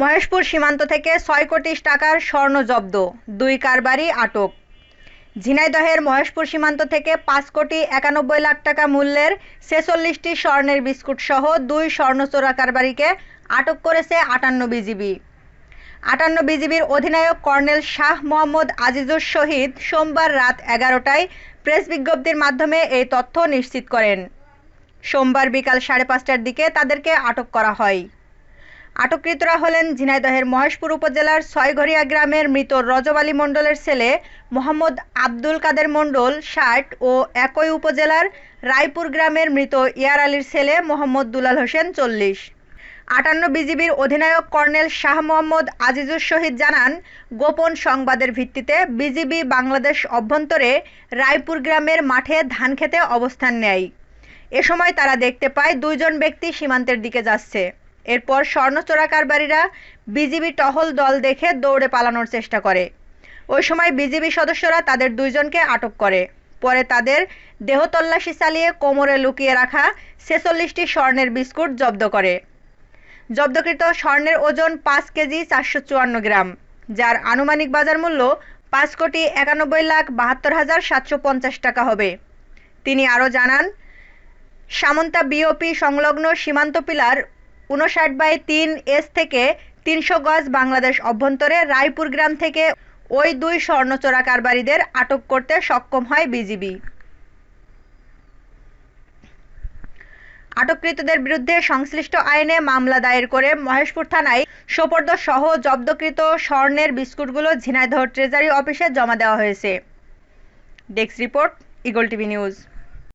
মহেশপুর সীমান্ত থেকে ছয় কোটি টাকার স্বর্ণ জব্দ, দুই কারবারি আটক। ঝিনাইদহের মহেশপুর সীমান্ত থেকে পাঁচ কোটি একানব্বই লাখ টাকা মূল্যের ছেচল্লিশটি স্বর্ণের বিস্কুট সহ দুই স্বর্ণ চোরা কারবারিকে আটক করেছে আটান্ন বিজিবি। আটান্ন বিজিবির অধিনায়ক কর্নেল শাহ মোহাম্মদ আজিজুর শহীদ সোমবার রাত এগারোটায় প্রেস বিজ্ঞপ্তির মাধ্যমে এই তথ্য নিশ্চিত করেন। সোমবার বিকাল সাড়ে পাঁচটার দিকে তাদেরকে আটক করা হয়। আটককৃতরা হলেন ঝিনাইদহের মহেশপুর উপজেলার ছয়ঘরিয়া গ্রামের মৃত রজব আলী মণ্ডলের ছেলে মোহাম্মদ আব্দুল কাদের মণ্ডল ষাট ও একই উপজেলার রায়পুর গ্রামের মৃত ইয়ার আলীর ছেলে মোহাম্মদ দুলাল হোসেন চল্লিশ। আটান্ন বিজিবির অধিনায়ক কর্নেল শাহ মোহাম্মদ আজিজুর শহীদ জানান, গোপন সংবাদের ভিত্তিতে বিজিবি বাংলাদেশ অভ্যন্তরে রায়পুর গ্রামের মাঠে ধান খেতে অবস্থান নেয়। এ সময় তারা দেখতে পায় দুইজন ব্যক্তি সীমান্তের দিকে যাচ্ছে। এরপর স্বর্ণ চোরা কারবারিরা বিজিবি টহল দল দেখে দৌড়ে পালানোর চেষ্টা করে। ওই সময় বিজিবি সদস্যরা তাদের দুইজনকে আটক করে। পরে তাদের দেহ তল্লাশি চালিয়ে কোমরে লুকিয়ে রাখা ছেচল্লিশটি স্বর্ণের বিস্কুট জব্দ করে। জব্দকৃত স্বর্ণের ওজন পাঁচ কেজি চারশো চুয়ান্ন গ্রাম, যার আনুমানিক বাজার মূল্য পাঁচ কোটি একানব্বই লাখ বাহাত্তর হাজার সাতশো পঞ্চাশ টাকা হবে। তিনি আরও জানান, সামন্তা বিওপি সংলগ্ন সীমান্ত পিলার উনষাট বাই তিন এস থেকে তিনশো গজ বাংলাদেশ অভ্যন্তরে রায়পুর গ্রাম থেকে ওই দুই স্বর্ণচোরা কারবারিদের আটক করতে সক্ষম হয় বিজিবি। আটককৃতদের বিরুদ্ধে সংশ্লিষ্ট আইনে মামলা দায়ের করে মহেশপুর থানায় সোপর্দ সহ জব্দকৃত স্বর্ণের বিস্কুটগুলো ঝিনাইদহ ট্রেজারি অফিসে জমা দেওয়া হয়েছে। Desk report, Eagle TV news.